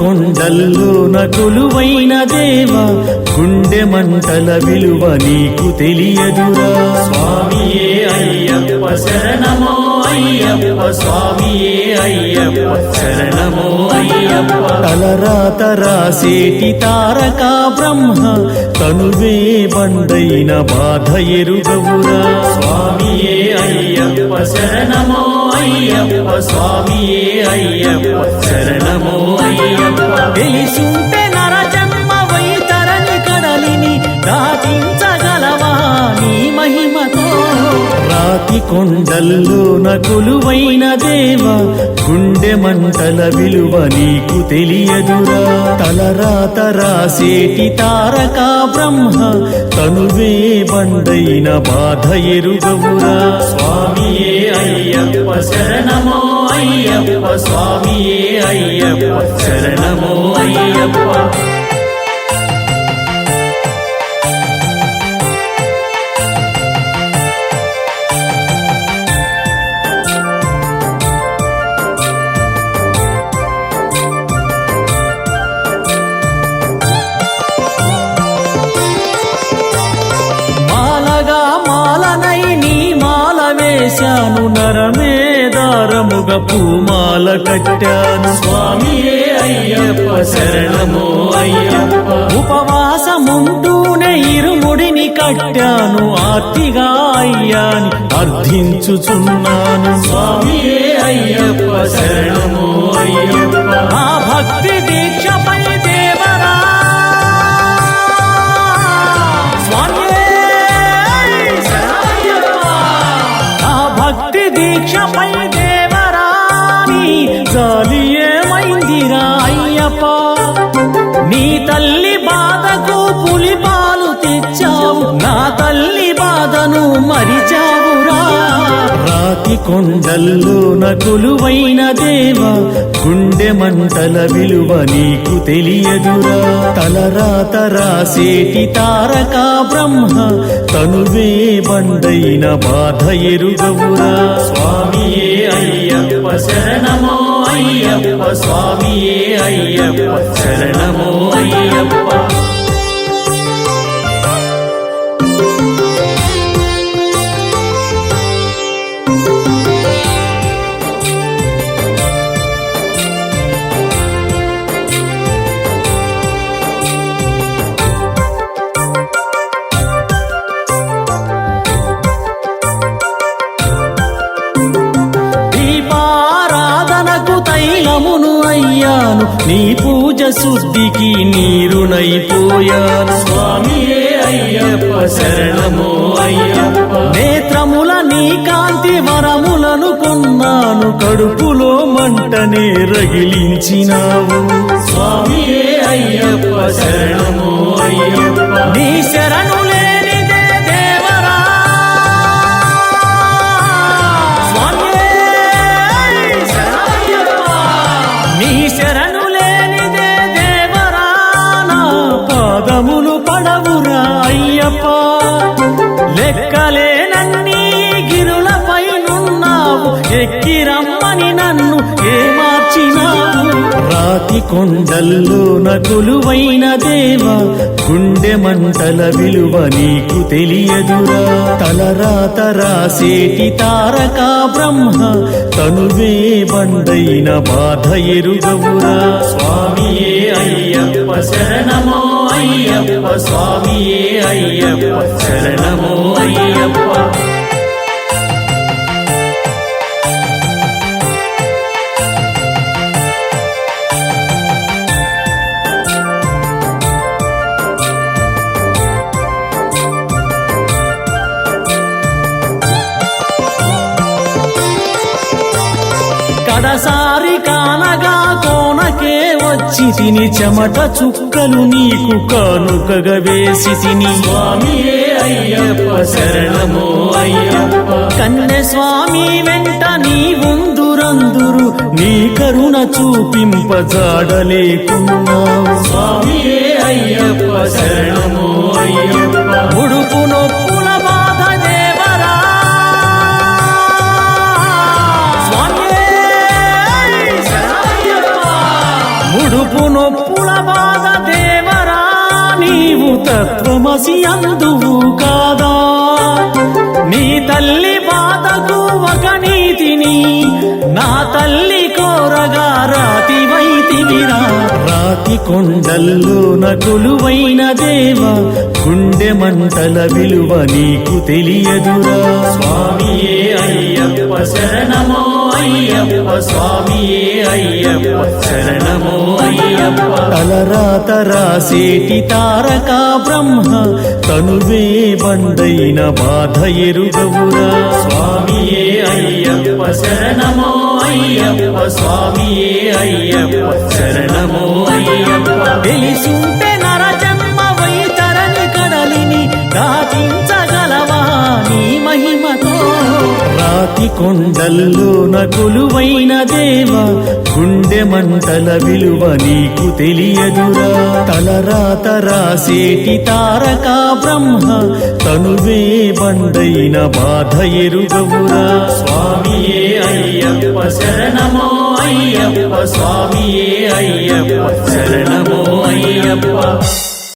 కొండల్లోన కొలువైన దేవ గుండె మంటల విలువ నీకు తెలియదురా. స్వామియే అయ్యప్ప శరణమో అయ్యప్ప స్వామియే అయ్యప్ప శరణమో అయ్యప్ప. తలరాత రాసేటి తారక బ్రహ్మ తనువే బండైన బాధ ఎరుగవురా. స్వామియే అయ్యప్ప శరణమో అయ్యప్ప స్వామియే అయ్యప్ప శరణమో అయ్యప్ప. తెలిసుంటే రాతి కొండల్లో నకులువైన దేవ గుండె మంటల విలువ నీకు తెలియదురా. తలరాత రాసేటి తారక బ్రహ్మ తనువే బండైన బాధ ఎరుగవురా. స్వామియే అయ్యప్ప శరణమో అయ్యప్ప స్వామియే అయ్యప్ప శరణమో అయ్యప్ప. వేశాను నరమే దారముగ పూమాల కట్టాను. స్వామియే అయ్యప్ప శరణమో అయ్యప్ప. ఉపవాసముంటూనే ఇరుముడిని కట్టాను ఆర్తిగా అయ్యాని అర్థించుచున్నాను. స్వామియే అయ్యప్ప శరణమో దీక్షపై దేవరాని జాలి ఏమైందిరా అయ్యప్ప నీ తల్లి బాధకు పులిపాలు తెచ్చావు నా తల్లి బాధను మరిచావు. రాతి కొండల్లో నకులువైన దేవా గుండె మంటల విలువ నీకు తెలియదురా. తలరాత రాసేటి తారకా బ్రహ్మ తనువే బండైన బాధ ఎరుగవురా. స్వామియే అయ్యప్ప శరణమో అయ్యప్ప స్వామియే అయ్యప్ప శరణమో అయ్యప్ప. తైలమును అయ్యాను. నీ పూజ శుద్ధికి నీరునైపోయాను స్వామియే అయ్యప్ప శరణమో అయ్యప్ప. నేత్రముల నీ కాంతి వరములను కొన్నాను. కడుపులో మంటనే రగిలించినావు. స్వామియే అయ్యప్ప శరణమో అయ్యప్ప. నీ శరణు అయ్యప్ప లెక్కలేనన్నీ గిరులపై నున్నావు ఎక్కి రమ్మని నన్ను ఏమార్చినావు. రాతి కొండల్లో నకులువైన దేవ గుండె మంటల విలువ నీకు తెలియదురా. తలరాత రాసేటి తారకా బ్రహ్మ తనువే బండైన బాధ ఎరుగవురా. స్వామియే అయ్యప్ప శరణమో అయ్యప్ప స్వామియే అయ్యప్ప శరణమో అయ్యప్ప. కడసారి కానగా వచ్చి తిని చెమట చుక్కలు నీకు కానుకగా వేసి తిని. స్వామియే అయ్యప్ప శరణమో అయ్యప్ప. కన్నె స్వామి వెంట నీ ఉందురందురు నీ కరుణ చూపింపజాడలేకున్నావు. స్వామియే అయ్యప్ప శరణమో అయ్యప్ప. మసి అందువుగా రాతి కొండల్లోన కొలువైన దేవ గుండె మంటల విలువ నీకు తెలియదురా. స్వామియే అయ్యప్ప శరణమో అయ్యప్ప స్వామియే అయ్యప్ప శరణమో అయ్యప్ప. తలరాత రాసేటి తారక బ్రహ్మ తనువే బండైన బాధ ఎరుగవురా. స్వామియే అయ్యప్ప శరణమో అయ్యప్ప స్వామియే అయ్యప్ప శరణమో అయ్యప్ప. తెలిసుంటే రాతి కొండల్లో నకులువైన దేవ గుండె మంటల విలువ నీకు తెలియదురా. తలరాత రాసేటి తారక బ్రహ్మ తనువే బండైన బాధ ఎరుగవురా. స్వామియే అయ్యప్ప శరణమో అయ్యప్ప స్వామియే అయ్యప్ప శరణమో అయ్యప్ప.